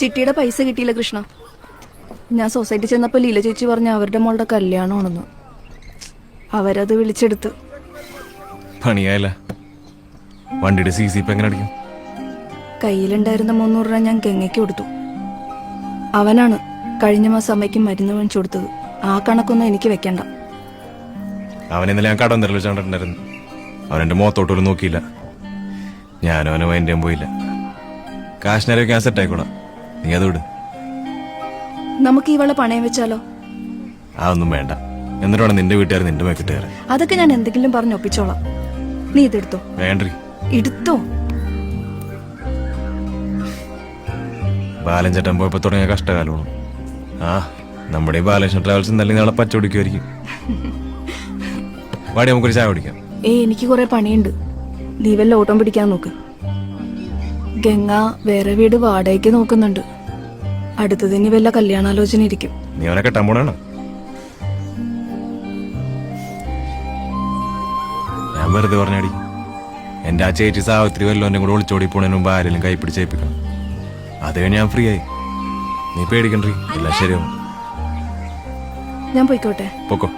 ചിട്ടിയുടെ പൈസ കിട്ടിയില്ല കൃഷ്ണ. ഞാൻ സൊസൈറ്റി ചെന്നപ്പോൾ ലീല ചേച്ചി പറഞ്ഞ അവരുടെ മോളുടെ കല്യാണമാണെന്ന്. അവരത് വിളിച്ചെടുത്ത്. പണിയായല്ല. വണ്ടിയുടെ സി സി എങ്ങനെ അടിക്കും? കയ്യിലുണ്ടായിരുന്ന മുന്നൂറ് രൂപ ഞാൻ ഗംഗയ്ക്ക് കൊടുത്തു. അവനാണ് കഴിഞ്ഞ മാസം അമ്മയ്ക്ക് മരുന്ന് മേടിച്ചു കൊടുത്തത്. ആ കണക്കൊന്നും എനിക്ക് വെക്കണ്ട. അവൻ ഇന്നലെ ഞാൻ കടം നിരൽ വെച്ചിട്ടുണ്ടായിരുന്നു അവൻ എന്റെ മുഖത്തോട്ടൊരു നോക്കിയില്ല. ഞാനും അവനും പോയില്ല. കാശ്മീരൊക്കെ ഞാൻ സെറ്റ് ആയിക്കോളാം. നീ അതോട് നമുക്ക് ഇവളെ പണയം വെച്ചാലോ? അതൊന്നും വേണ്ട. എന്നിട്ട് വേണം നിന്റെ വീട്ടുകാർ നിന്റെ മേക്കിട്ട് അതൊക്കെ ഞാൻ എന്തെങ്കിലും പറഞ്ഞ് ഒപ്പിച്ചോളാം. നീ ഇതെടുത്തോ? വേണ്ടി എടുത്തോ ബാലൻ ചേട്ടൻ പോയപ്പോ തുടങ്ങിയ കഷ്ടകാലമാണ്. ആ നമ്മുടെ ഈ ബാലകൃഷ്ണ ട്രാവൽസ് നല്ല നാളെ പച്ച കുടിക്കുമായിരിക്കും. വാടി നമുക്കൊരു ചായ കുടിക്കാം. ഏ എനിക്ക് കുറെ പണിയുണ്ട്. നീ വല്ല ഓട്ടം പിടിക്കാൻ നോക്ക്. ഗംഗ വേറെ വീട് വാടകയ്ക്ക് നോക്കുന്നുണ്ട്. അടുത്തതിന് വല്ല കല്യാണാലോചന ഇരിക്കും. നീ അവനെ കെട്ടാൻ പോണോ ഞാൻ വെറുതെ പറഞ്ഞാടി. എന്റെ ആ ചേച്ചി സാവിത്രി വല്ലവന്റെ കൂടെ ഒളിച്ചോടി പോണതിന് മുമ്പ് ആരെങ്കിലും കൈ പിടിച്ചേൽപ്പിക്കണം അത് കഴിഞ്ഞ് ഞാൻ ഫ്രീ ആയി നീ പേടിക്കണ്ടി എല്ലാം ശരിയാവും. ഞാൻ പോയിക്കോട്ടെ. പൊക്കോ.